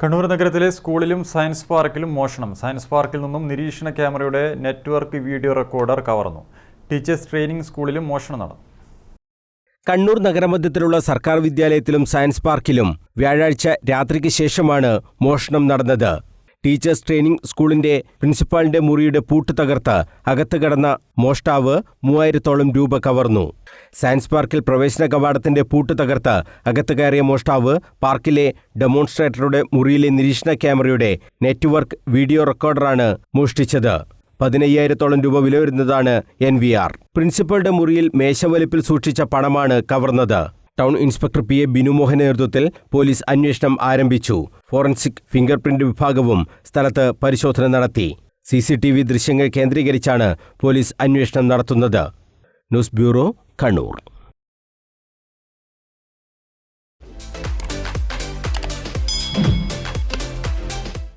കണ്ണൂർ നഗരത്തിലെ സ്കൂളിലും സയൻസ് പാർക്കിലും മോഷണം. സയൻസ് പാർക്കിൽ നിന്നും നിരീക്ഷണ ക്യാമറയുടെ നെറ്റ്വർക്ക് വീഡിയോ റെക്കോർഡർ കവർന്നു. ടീച്ചേഴ്സ് ട്രെയിനിംഗ് സ്കൂളിലും മോഷണം നടന്നു. കണ്ണൂർ നഗരമധ്യത്തിലുള്ള സർക്കാർ വിദ്യാലയത്തിലും സയൻസ് പാർക്കിലും വ്യാഴാഴ്ച രാത്രിക്ക് ശേഷമാണ് മോഷണം നടന്നത്. ടീച്ചേഴ്സ് ട്രെയിനിംഗ് സ്കൂളിന്റെ പ്രിൻസിപ്പാളിന്റെ മുറിയുടെ പൂട്ട് തകർത്ത് അകത്ത് കടന്ന മോഷ്ടാവ് മൂവായിരത്തോളം രൂപ കവർന്നു. സയൻസ് പാർക്കിൽ പ്രവേശന കവാടത്തിന്റെ പൂട്ട് തകർത്ത് അകത്ത് കയറിയ മോഷ്ടാവ് പാർക്കിലെ ഡെമോൺസ്ട്രേറ്ററുടെ മുറിയിലെ നിരീക്ഷണ ക്യാമറയുടെ നെറ്റ്വർക്ക് വീഡിയോ റെക്കോർഡറാണ് മോഷ്ടിച്ചത്. പതിനയ്യായിരത്തോളം രൂപ വില വരുന്നതാണ് എൻ പ്രിൻസിപ്പളുടെ മുറിയിൽ മേശവലിപ്പിൽ സൂക്ഷിച്ച പണമാണ് കവർന്നത്. ടൗൺ ഇൻസ്പെക്ടർ പി എ ബിനുമോഹന്റെ നേതൃത്വത്തിൽ പോലീസ് അന്വേഷണം ആരംഭിച്ചു. ഫോറൻസിക് ഫിംഗർ പ്രിന്റ് വിഭാഗവും സ്ഥലത്ത് പരിശോധന നടത്തി. സി സി ടി വി ദൃശ്യങ്ങൾ കേന്ദ്രീകരിച്ചാണ് പോലീസ് അന്വേഷണം നടത്തുന്നത്. News bureau Kannur.